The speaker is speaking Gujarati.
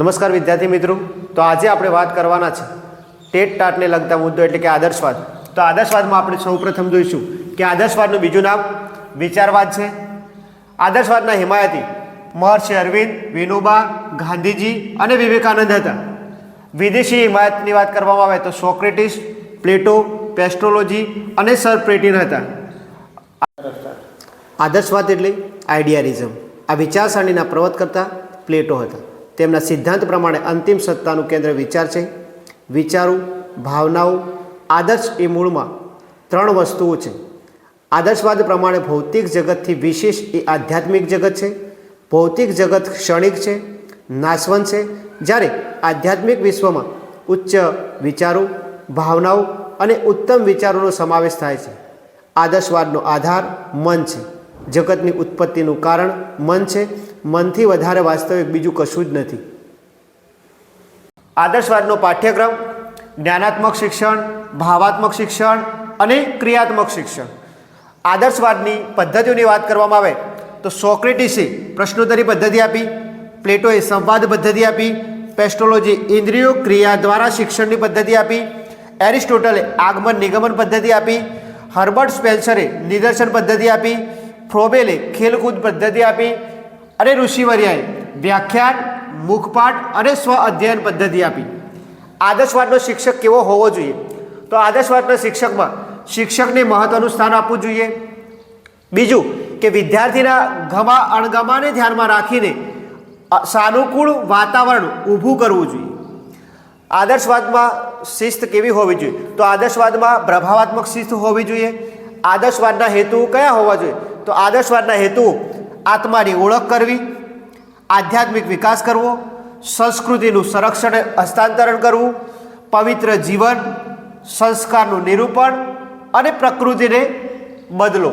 નમસ્કાર વિદ્યાર્થી મિત્રો. તો આજે આપણે વાત કરવાના છે ટેટ ટાટને લગતા મુદ્દો એટલે કે આદર્શવાદ. તો આદર્શવાદમાં આપણે સૌપ્રથમ જોઈશું કે આદર્શવાદનું બીજું નામ વિચારવાદ છે. આદર્શવાદના હિમાયતી મહર્ષિ અરવિંદ, વિનોબા, ગાંધીજી અને વિવેકાનંદ હતા. વિદેશી હિમાયતની વાત કરવામાં આવે તો સોક્રેટિસ, પ્લેટો, પેસ્ટ્રોલોજી અને સર પ્રેટિન હતા. આદર્શવાદ એટલે આઈડિયારિઝમ આ વિચારસરણીના પ્રવર્તકર્તા પ્લેટો હતા. તેમના સિદ્ધાંત પ્રમાણે અંતિમ સત્તાનું કેન્દ્ર વિચાર છે. વિચારો, ભાવનાઓ, આદર્શ એ મૂળમાં ત્રણ વસ્તુઓ છે. આદર્શવાદ પ્રમાણે ભૌતિક જગતથી વિશેષ એ આધ્યાત્મિક જગત છે. ભૌતિક જગત ક્ષણિક છે, નાશવંત છે. જ્યારે આધ્યાત્મિક વિશ્વમાં ઉચ્ચ વિચારો, ભાવનાઓ અને ઉત્તમ વિચારોનો સમાવેશ થાય છે. આદર્શવાદનો આધાર મન છે. જગતની ઉત્પત્તિનું કારણ મન છે. મનથી વધારે વાસ્તવિક બીજું કશું જ નથી. આદર્શવાદનો પાઠ્યક્રમ, જ્ઞાનાત્મક શિક્ષણ, ભાવાત્મક શિક્ષણ અને ક્રિયાત્મક શિક્ષણ. આદર્શવાદની પદ્ધતિઓની વાત કરવામાં આવે તો સોક્રેટિસે પ્રશ્નોત્તરી પદ્ધતિ આપી, પ્લેટોએ સંવાદ પદ્ધતિ આપી, પેસ્ટ્રોલોજી ઇન્દ્રિયો ક્રિયા દ્વારા શિક્ષણની પદ્ધતિ આપી, એરિસ્ટોટલે આગમન નિગમન પદ્ધતિ આપી, હર્બર્ટ સ્પેન્સરે નિદર્શન પદ્ધતિ આપી ફ્રોબેલે ખેલકૂદ પદ્ધતિ આપી અને ઋષિવર્યાએ વ્યાખ્યાન, મુખપાઠ અને સ્વ અધ્યયન પદ્ધતિ આપી. આદર્શવાદનો શિક્ષક કેવો હોવો જોઈએ? તો આદર્શવાદના શિક્ષકમાં શિક્ષકને મહત્વનું સ્થાન આપવું જોઈએ. બીજું કે વિદ્યાર્થીના ગમા અણગમાને ધ્યાનમાં રાખીને સાનુકૂળ વાતાવરણ ઊભું કરવું જોઈએ. આદર્શવાદમાં શિસ્ત કેવી હોવી જોઈએ? તો આદર્શવાદમાં પ્રભાવાત્મક શિસ્ત હોવી જોઈએ. આદર્શવાદના હેતુ કયા હોવા જોઈએ? તો આદર્શવાદના હેતુ આત્માની ઓળખ કરવી, આધ્યાત્મિક વિકાસ કરવો, સંસ્કૃતિનું સંરક્ષણ હસ્તાંતરણ કરવું, પવિત્ર જીવન, સંસ્કારનું નિરૂપણ અને પ્રકૃતિને બદલો.